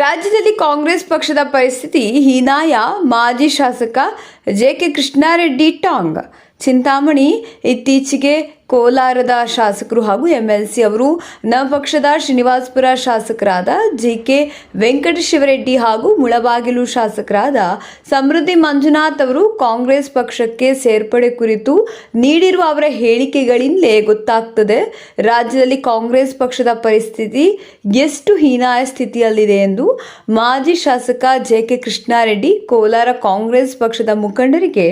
ರಾಜ್ಯದಲ್ಲಿ ಕಾಂಗ್ರೆಸ್ ಪಕ್ಷದ ಪರಿಸ್ಥಿತಿ ಹೀನಾಯ. ಮಾಜಿ ಶಾಸಕ ಜೆ ಕೆ ಕೃಷ್ಣಾರೆಡ್ಡಿ ಟಾಂಗ್. ಚಿಂತಾಮಣಿ ಇತ್ತೀಚೆಗೆ ಕೋಲಾರದ ಶಾಸಕರು ಹಾಗೂ ಎಂಎಲ್ಸಿ ಅವರು ನಮ್ಮ ಪಕ್ಷದ ಶ್ರೀನಿವಾಸಪುರ ಶಾಸಕರಾದ ಜಿ ಕೆ ವೆಂಕಟಶಿವರೆಡ್ಡಿ ಹಾಗೂ ಮುಳಬಾಗಿಲು ಶಾಸಕರಾದ ಸಮೃದ್ಧಿ ಮಂಜುನಾಥ್ ಅವರು ಕಾಂಗ್ರೆಸ್ ಪಕ್ಷಕ್ಕೆ ಸೇರ್ಪಡೆ ಕುರಿತು ನೀಡಿರುವ ಅವರ ಹೇಳಿಕೆಗಳಿಂದಲೇ ಗೊತ್ತಾಗ್ತದೆ. ರಾಜ್ಯದಲ್ಲಿ ಕಾಂಗ್ರೆಸ್ ಪಕ್ಷದ ಪರಿಸ್ಥಿತಿ ಎಷ್ಟು ಹೀನಾಯ ಸ್ಥಿತಿಯಲ್ಲಿದೆ ಎಂದು ಮಾಜಿ ಶಾಸಕ J K Krishnareddy Kolar Congress ಪಕ್ಷದ ಮುಖಂಡರಿಗೆ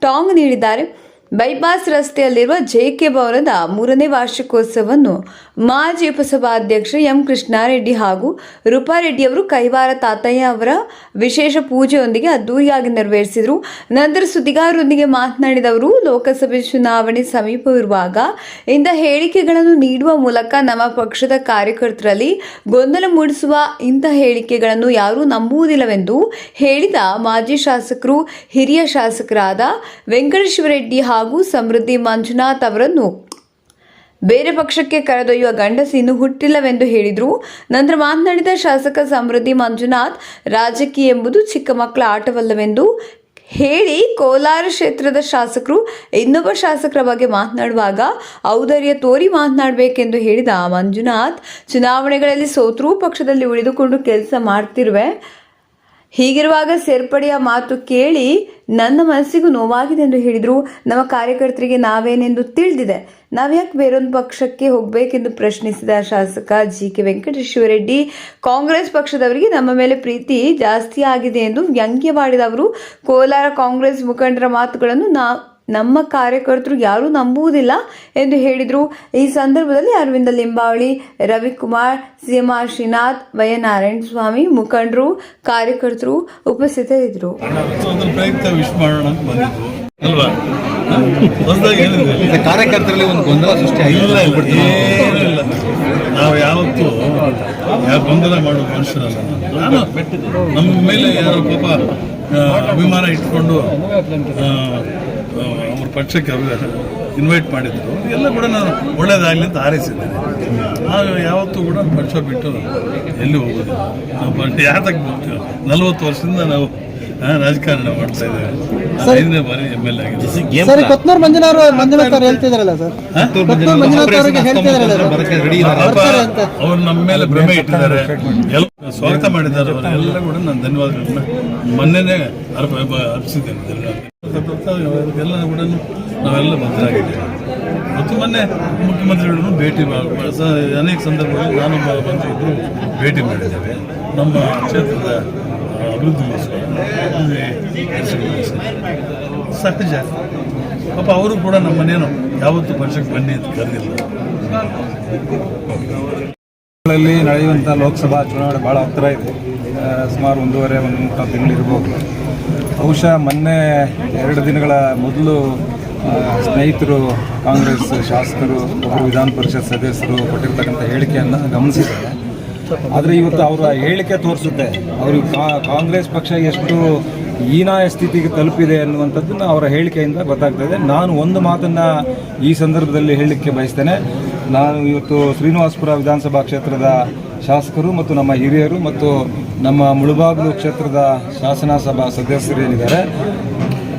ಟಾಂಗ್ ನೀಡಿದ್ದಾರೆ. ಬೈಪಾಸ್ ರಸ್ತೆಯಲ್ಲಿರುವ ಜೆ ಕೆ ಭವನದ ಮೂರನೇ ವಾರ್ಷಿಕೋತ್ಸವವನ್ನು ಮಾಜಿ ಉಪಸಭಾಧ್ಯಕ್ಷ ಎಂ ಕೃಷ್ಣಾರೆಡ್ಡಿ ಹಾಗೂ ರೂಪಾರೆಡ್ಡಿ ಅವರು ಕೈವಾರ ತಾತಯ್ಯ ಅವರ ವಿಶೇಷ ಪೂಜೆಯೊಂದಿಗೆ ಅದ್ದೂರಿಯಾಗಿ ನೆರವೇರಿಸಿದರು. ನಂತರ ಸುದ್ದಿಗಾರರೊಂದಿಗೆ ಮಾತನಾಡಿದ ಅವರು, ಲೋಕಸಭೆ ಚುನಾವಣೆ ಸಮೀಪವಿರುವಾಗ ಇಂಥ ಹೇಳಿಕೆಗಳನ್ನು ನೀಡುವ ಮೂಲಕ ನಮ್ಮ ಪಕ್ಷದ ಕಾರ್ಯಕರ್ತರಲ್ಲಿ ಗೊಂದಲ ಮೂಡಿಸುವ ಇಂಥ ಹೇಳಿಕೆಗಳನ್ನು ಯಾರೂ ನಂಬುವುದಿಲ್ಲವೆಂದು ಹೇಳಿದ ಮಾಜಿ ಶಾಸಕರು, ಹಿರಿಯ ಶಾಸಕರಾದ ವೆಂಕಟೇಶ್ವರರೆಡ್ಡಿ ಹಾಗೂ ಸಮೃದ್ಧಿ ಮಂಜುನಾಥ್ ಅವರನ್ನು. ಬೇರೆ ಪಕ್ಷಕ್ಕೆ ಕರೆದೊಯ್ಯುವ ಗಂಡಸಿನ್ನು ಹುಟ್ಟಿಲ್ಲವೆಂದು ಹೇಳಿದರು. ನಂತರ ಮಾತನಾಡಿದ ಶಾಸಕ ಸಮೃದ್ಧಿ ಮಂಜುನಾಥ್, ರಾಜಕೀಯ ಎಂಬುದು ಚಿಕ್ಕ ಮಕ್ಕಳ ಆಟವಲ್ಲವೆಂದು ಹೇಳಿ ಕೋಲಾರ ಕ್ಷೇತ್ರದ ಶಾಸಕರು ಇನ್ನೊಬ್ಬ ಶಾಸಕರ ಬಗ್ಗೆ ಮಾತನಾಡುವಾಗ ಔದರ್ಯ ತೋರಿ ಮಾತನಾಡಬೇಕೆಂದು ಹೇಳಿದ ಮಂಜುನಾಥ್, ಚುನಾವಣೆಗಳಲ್ಲಿ ಸೋತರೂ ಪಕ್ಷದಲ್ಲಿ ಉಳಿದುಕೊಂಡು ಕೆಲಸ ಮಾಡ್ತಿರುವೆ. ಹೀಗಿರುವಾಗ ಸೇರ್ಪಡೆಯ ಮಾತು ಕೇಳಿ ನನ್ನ ಮನಸ್ಸಿಗೂ ನೋವಾಗಿದೆ ಎಂದು ಹೇಳಿದರು. ನಮ್ಮ ಕಾರ್ಯಕರ್ತರಿಗೆ ನಾವೇನೆಂದು ತಿಳಿದಿದೆ. ನಾವ್ಯಾಕೆ ಬೇರೊಂದು ಪಕ್ಷಕ್ಕೆ ಹೋಗಬೇಕೆಂದು ಪ್ರಶ್ನಿಸಿದ ಶಾಸಕ ಜಿ ಕೆ ವೆಂಕಟೇಶ್ವರರೆಡ್ಡಿ, ಕಾಂಗ್ರೆಸ್ ಪಕ್ಷದವರಿಗೆ ನಮ್ಮ ಮೇಲೆ ಪ್ರೀತಿ ಜಾಸ್ತಿ ಆಗಿದೆ ಎಂದು ವ್ಯಂಗ್ಯವಾಡಿದ ಅವರು ಕೋಲಾರ ಕಾಂಗ್ರೆಸ್ ಮುಖಂಡರ ಮಾತುಗಳನ್ನು ನಾ ನಮ್ಮ ಕಾರ್ಯಕರ್ತರು ಯಾರೂ ನಂಬುವುದಿಲ್ಲ ಎಂದು ಹೇಳಿದರು. ಈ ಸಂದರ್ಭದಲ್ಲಿ ಅರವಿಂದ ಲಿಂಬಾವಳಿ ರವಿಕುಮಾರ್ ಸಿಎಂ ಆರ್ ಶ್ರೀನಾಥ್ ವೈನಾರಾಯಣ ಸ್ವಾಮಿ ಮುಖಂಡರು ಕಾರ್ಯಕರ್ತರು ಉಪಸ್ಥಿತರಿದ್ದರು. ಕಾರ್ಯಕರ್ತರಲ್ಲಿ ಒಂದು ಗೊಂದಲ ಸೃಷ್ಟಿ ಇಲ್ಲ ಆಗಿದೆ ಇಲ್ಲ ನಾವು ಯಾವತ್ತೂ ಯಾವ ಗೊಂದಲ ಮಾಡೋ ಮನುಷ್ಯರಲ್ಲ. ನಮ್ಮ ಮೇಲೆ ಯಾರೋ ಪಾಪ ಅಭಿಮಾನ ಇಟ್ಕೊಂಡು ಅವ್ರ ಪಕ್ಷಕ್ಕೆ ಇನ್ವೈಟ್ ಮಾಡಿದ್ರು. ಎಲ್ಲ ಕೂಡ ನಾನು ಒಳ್ಳೇದಾಗಲಿ ಅಂತ ಹಾರೈಸಿದ್ದೇನೆ. ನಾವು ಯಾವತ್ತೂ ಕೂಡ ಪಕ್ಷ ಬಿಟ್ಟು ಎಲ್ಲಿ ಹೋಗೋದು ನಾವು ಪಕ್ಷ ಯಾತಕ್ಕೆ ಬರ್ತೀವಿ ನಲವತ್ತು ವರ್ಷದಿಂದ ನಾವು ರಾಜಕಾರಣ ಮಾಡ್ತಾ ಇದ್ದೇವೆ. ನಾನು ಐದನೇ ಬಾರಿ ಎಂ ಎಲ್ ಆಗಿದ್ದೆ ಸರ್ ಕೊತ್ನೂರು ಮಂಜುನಾಥ್ ಅವರು ಮಂಜುನಾಥ್ ಅವ್ರು ಹೇಳ್ತಿದ್ರಲ್ಲ ಸರ್? ಅವ್ರು ನಮ್ಮ ಮೇಲೆ ಭ್ರಮೆ ಇಟ್ಟಿದ್ದಾರೆ. ಎಲ್ಲ ಸ್ವಾಗತ ಮಾಡಿದ್ದಾರೆ ಅವರೆಲ್ಲ ಕೂಡ ನಾನು ಧನ್ಯವಾದಗಳನ್ನ ಮೊನ್ನೆನೇ ಅರ್ಪ ಧನ್ಯವಾದ ಎಲ್ಲ ಕೂಡ ನಾವೆಲ್ಲ ಭದ್ರಾಗಿದ್ದೇವೆ. ಮತ್ತು ಮೊನ್ನೆ ಮುಖ್ಯಮಂತ್ರಿಗಳನ್ನು ಭೇಟಿ ಅನೇಕ ಸಂದರ್ಭಗಳಲ್ಲಿ ನಾನು ಮಂತ್ರಿಗಳು ಭೇಟಿ ಮಾಡಿದ್ದೇವೆ. ನಮ್ಮ ಕ್ಷೇತ್ರದ ಅಭಿವೃದ್ಧಿಗೋಸ್ಕರ ಅಭಿವೃದ್ಧಿ ಸಹಜ ಪಾಪ ಅವರು ಕೂಡ ನಮ್ಮನ್ನೇನು ಯಾವತ್ತೂ ಪಕ್ಷಕ್ಕೆ ಬನ್ನಿ ಅಂತ ಕರೆದಿಲ್ಲ. ನಡೆಯುವಂಥ ಲೋಕಸಭಾ ಚುನಾವಣೆ ಭಾಳ ಹತ್ತಿರ ಇದೆ. ಸುಮಾರು ಒಂದೂವರೆ, ಒಂದು ಮುಕ್ಕಾಲು ತಿಂಗಳಿರ್ಬೋದು. ಬಹುಶಃ ಮೊನ್ನೆ ಎರಡು ದಿನಗಳ ಮೊದಲು ಸ್ನೇಹಿತರು, ಕಾಂಗ್ರೆಸ್ ಶಾಸಕರು, ಒಬ್ಬರು ವಿಧಾನ ಪರಿಷತ್ ಸದಸ್ಯರು ಕೊಟ್ಟಿರ್ತಕ್ಕಂಥ ಹೇಳಿಕೆಯನ್ನು ಗಮನಿಸಿದ್ದಾರೆ. ಆದರೆ ಇವತ್ತು ಅವರ ಹೇಳಿಕೆ ತೋರಿಸುತ್ತೆ. ಅವರು ಕಾಂಗ್ರೆಸ್ ಪಕ್ಷ ಎಷ್ಟು ಹೀನಾಯ ಸ್ಥಿತಿಗೆ ತಲುಪಿದೆ ಅನ್ನುವಂಥದ್ದನ್ನು ಅವರ ಹೇಳಿಕೆಯಿಂದ ಗೊತ್ತಾಗ್ತದೆ ನಾನು ಒಂದು ಮಾತನ್ನು ಈ ಸಂದರ್ಭದಲ್ಲಿ ಹೇಳಲಿಕ್ಕೆ ಬಯಸ್ತೇನೆ. ನಾನು ಇವತ್ತು ಶ್ರೀನಿವಾಸಪುರ ವಿಧಾನಸಭಾ ಕ್ಷೇತ್ರದ ಶಾಸಕರು ಮತ್ತು ನಮ್ಮ ಹಿರಿಯರು ಮತ್ತು ನಮ್ಮ ಮುಳುಬಾಗಿಲು ಕ್ಷೇತ್ರದ ಶಾಸನ ಸಭಾ ಸದಸ್ಯರು ಏನಿದ್ದಾರೆ,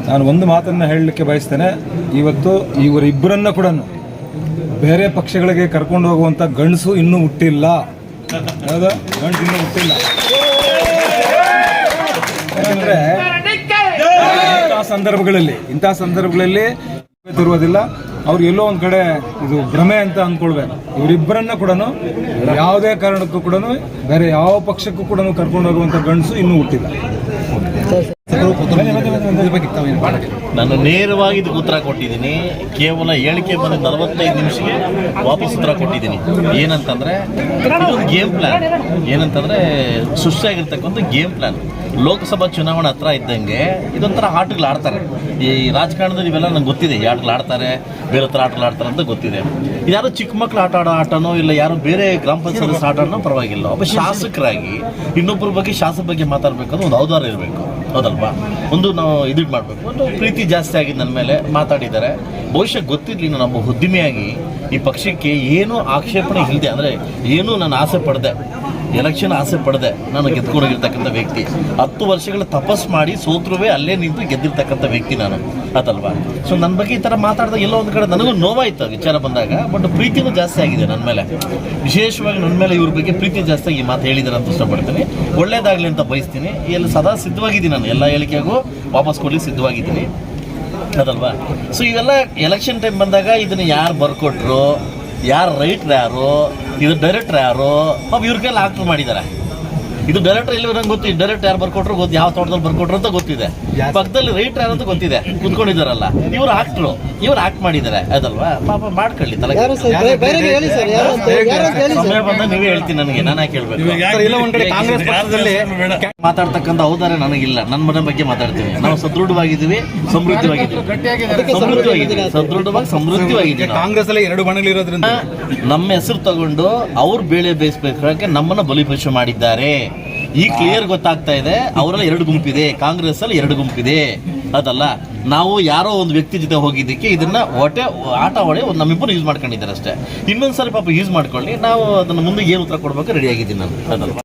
ನಾನು ಒಂದು ಮಾತನ್ನು ಹೇಳಲಿಕ್ಕೆ ಬಯಸ್ತೇನೆ. ಇವತ್ತು ಇವರಿಬ್ಬರನ್ನು ಕೂಡ ಬೇರೆ ಪಕ್ಷಗಳಿಗೆ ಕರ್ಕೊಂಡು ಹೋಗುವಂಥ ಗಂಡಸು ಇನ್ನೂ ಹುಟ್ಟಿಲ್ಲ. ಹೌದಾ? ಗಂಡು ಇನ್ನೂ ಹುಟ್ಟಿಲ್ಲ. ಯಾಕಂದರೆ ಇಂಥ ಸಂದರ್ಭಗಳಲ್ಲಿ ಇಂಥ ಸಂದರ್ಭಗಳಲ್ಲಿ ತರುವುದಿಲ್ಲ ಅವ್ರು ಎಲ್ಲೋ ಒಂದ್ ಕಡೆ ಇದು ಭ್ರಮೆ ಅಂತ ಅಂದ್ಕೊಳ್ಬೇಕು ಇವರಿಬ್ಬರನ್ನ ಕೂಡ ಯಾವುದೇ ಕಾರಣಕ್ಕೂ ಕೂಡ ಬೇರೆ ಯಾವ ಪಕ್ಷಕ್ಕೂ ಕೂಡ ಕರ್ಕೊಂಡು ಹೋಗುವಂತ ಗಂಡಸು ಇನ್ನೂ ಹುಟ್ಟಿಲ್ಲ. ನಾನು ನೇರವಾಗಿ ಇದಕ್ಕೆ ಉತ್ತರ ಕೊಟ್ಟಿದ್ದೀನಿ. ಕೇವಲ ಹೇಳಿಕೆ ಬಂದ ನಲವತ್ತೈದು ನಿಮಿಷಕ್ಕೆ ವಾಪಸ್ ಉತ್ತರ ಕೊಟ್ಟಿದ್ದೀನಿ. ಏನಂತಂದ್ರೆ ಗೇಮ್ ಪ್ಲಾನ್ ಏನಂತಂದ್ರೆ ಸೃಷ್ಟಿಯಾಗಿರ್ತಕ್ಕಂಥ ಗೇಮ್ ಪ್ಲಾನ್ ಲೋಕಸಭಾ ಚುನಾವಣೆ ಹತ್ರ ಇದ್ದಂಗೆ ಇದೊಂಥರ ಆಟಗಳು ಆಡ್ತಾರೆ. ಈ ರಾಜಕಾರಣದಲ್ಲಿ ಇವೆಲ್ಲ ನಂಗೆ ಗೊತ್ತಿದೆ. ಆಡ್ತಾರೆ, ಬೇರೆ ಥರ ಆಟಗಳು ಆಡ್ತಾರೆ ಅಂತ ಗೊತ್ತಿದೆ. ಯಾರೋ ಚಿಕ್ಕ ಮಕ್ಕಳು ಆಟ ಆಡೋ ಆಟನೋ ಇಲ್ಲ ಯಾರೋ ಬೇರೆ ಗ್ರಾಮ ಪಂಚಾಯತ್ ಆಟ ಆಡೋ ಪರವಾಗಿಲ್ಲ. ಒಬ್ಬ ಶಾಸಕರಾಗಿ ಇನ್ನೊಬ್ಬರ ಬಗ್ಗೆ ಶಾಸಕ ಬಗ್ಗೆ ಮಾತಾಡಬೇಕಂದ್ರೆ ಒಂದು ಔದಾರ ಇರಬೇಕು. ಹೌದಲ್ವಾ? ಒಂದು ನಾವು ಇದು ಮಾಡಬೇಕು. ಒಂದು ಪ್ರೀತಿ ಜಾಸ್ತಿ ಆಗಿದೆ ನನ್ನ ಮೇಲೆ, ಮಾತಾಡಿದ್ದಾರೆ. ಬಹುಶಃ ಗೊತ್ತಿರಲಿಲ್ಲ ನಮ್ಮ ಉದ್ದಿಮೆಯಾಗಿ ಈ ಪಕ್ಷಕ್ಕೆ ಏನೂ ಆಕ್ಷೇಪಣೆ ಇಲ್ಲದೆ ಅಂದರೆ ಏನೂ ನಾನು ಆಸೆ ಪಡದೆ. ಎಲೆಕ್ಷನ್ ಆಸೆ ಪಡದೆ. ನಾನು ಗೆದ್ದುಕೊಂಡೋಗಿರ್ತಕ್ಕಂಥ ವ್ಯಕ್ತಿ. ಹತ್ತು ವರ್ಷಗಳ ತಪಸ್ ಮಾಡಿ ಸೋತ್ರುವೆ ಅಲ್ಲೇ ನಿಂತು ಗೆದ್ದಿರ್ತಕ್ಕಂಥ ವ್ಯಕ್ತಿ ನಾನು. ಅದಲ್ವಾ? ಸೊ ನನ್ನ ಬಗ್ಗೆ ಈ ಥರ ಮಾತಾಡಿದಾಗ ಎಲ್ಲೋ ಒಂದು ಕಡೆ ನನಗೂ ನೋವಾಯ್ತು ವಿಚಾರ ಬಂದಾಗ. ಬಟ್ ಪ್ರೀತಿನೂ ಜಾಸ್ತಿ ಆಗಿದೆ ನನ್ನ ಮೇಲೆ. ವಿಶೇಷವಾಗಿ ನನ್ನ ಮೇಲೆ ಇವ್ರ ಬಗ್ಗೆ ಪ್ರೀತಿ ಜಾಸ್ತಿ ಈ ಮಾತು ಹೇಳಿದ್ದಾರೆ ಅಂತ ಇಷ್ಟಪಡ್ತೀನಿ. ಒಳ್ಳೇದಾಗಲಿ ಅಂತ ಬಯಸ್ತೀನಿ. ಇಲ್ಲಿ ಸದಾ ಸಿದ್ಧವಾಗಿದ್ದೀನಿ ನಾನು. ಎಲ್ಲ ಹೇಳಿಕೆಗೂ ವಾಪಸ್ ಕೊಡ್ಲಿಕ್ಕೆ ಸಿದ್ಧವಾಗಿದ್ದೀನಿ. ಅದಲ್ವಾ? ಸೊ ಇವೆಲ್ಲ ಎಲೆಕ್ಷನ್ ಟೈಮ್ ಬಂದಾಗ ಇದನ್ನು ಯಾರು ಬರ್ಕೊಟ್ರು? ಯಾರು ರೈಟ್ರ್ ಯಾರು ಇದು ಡೈರೆಕ್ಟ್ರ್ ಯಾರು ಪಾಪ ಇವ್ರ ಕೈಲಿ ಆಕ್ಟರ್ ಮಾಡಿದ್ದಾರೆ ಇದು ಡೈರೆಕ್ಟರ್ ಇಲ್ಲಿ ನಂಗೆ ಗೊತ್ತಿದೆ ಡೈರೆಕ್ಟ್ ಯಾರು ಬರ್ಕೊಟ್ರು ಗೊತ್ತು ಯಾವ ತೋಟದಲ್ಲಿ ಬರ್ಕೊಟ್ರು ಅಂತ ಗೊತ್ತಿದೆ. ಪಕ್ಕದಲ್ಲಿ ರೈಟ್ ಯಾರು ಅಂತ ಗೊತ್ತಿದೆ. ಕುತ್ಕೊಂಡಿದಾರಲ್ಲ ಇವ್ರು ಆಕ್ಟ್ರು ಇವ್ರು ಆಕ್ಟ್ ಮಾಡಿದ್ದಾರೆ ಅದಲ್ವಾ? ಪಾಪ ಮಾಡ್ಕೊಳ್ಳಿ ತಲೆ ಸಮಯ ಬಂದಾಗ ನೀವೇ ಹೇಳ್ತೀನಿ ನನಗೆ. ನಾನು ಯಾಕೆ ಹೇಳ್ಬೇಕು. ಮಾತಾಡ್ತಕ್ಕಂಥ ಔದಾರ್ಯ ನನಗಿಲ್ಲ. ನನ್ನ ಮನೆ ಬಗ್ಗೆ ಮಾತಾಡ್ತೀವಿ ನಾವು ಸದೃಢವಾಗಿದ್ದೀವಿ ಸಮೃದ್ಧವಾಗಿದ್ದೀವಿ. ಸಮೃದ್ಧವಾಗಿದ್ದೀವಿ. ಸದೃಢವಾಗಿ ಸಮೃದ್ಧವಾಗಿದ್ದೀವಿ. ಕಾಂಗ್ರೆಸ್ ಅಲ್ಲಿ ಎರಡು ಬಣಗಳಿರೋದ್ರಿಂದ. ನಮ್ಮ ಹೆಸರು ತಗೊಂಡು ಅವ್ರ ಬೇಳೆ ಬೇಯಿಸ್ಬೇಕಾದ್ರೆ ನಮ್ಮನ್ನ ಬಲಿಪಶು ಮಾಡಿದ್ದಾರೆ. ಈ ಕ್ಲಿಯರ್ ಗೊತ್ತಾಗ್ತಾ ಇದೆ, ಅವರೆಲ್ಲ ಎರಡು ಗುಂಪಿದೆ ಕಾಂಗ್ರೆಸ್ ಅಲ್ಲಿ ಎರಡು ಗುಂಪಿದೆ. ಅದಲ್ಲ, ನಾವು ಯಾರೋ ಒಂದು ವ್ಯಕ್ತಿ ಜೊತೆ ಹೋಗಿದ್ದಕ್ಕೆ ಇದನ್ನ ಹೊಟ್ಟೆ, ಆಟ ಹೊಡೆ ಒಂದು ನಮ್ಮಿಬ್ಬರು ಯೂಸ್ ಮಾಡ್ಕೊಂಡಿದ್ದಾರೆ ಅಷ್ಟೇ. ಇನ್ನೊಂದ್ಸರಿ ಪಾಪ ಯೂಸ್ ಮಾಡ್ಕೊಳ್ಳಿ, ನಾವು ಅದನ್ನ ಮುಂದೆ ಏನು ಉತ್ತರ ಕೊಡ್ಬೇಕು ರೆಡಿ ಆಗಿದ್ದೀನಿ ನಾನು. ಅದಲ್ವಾ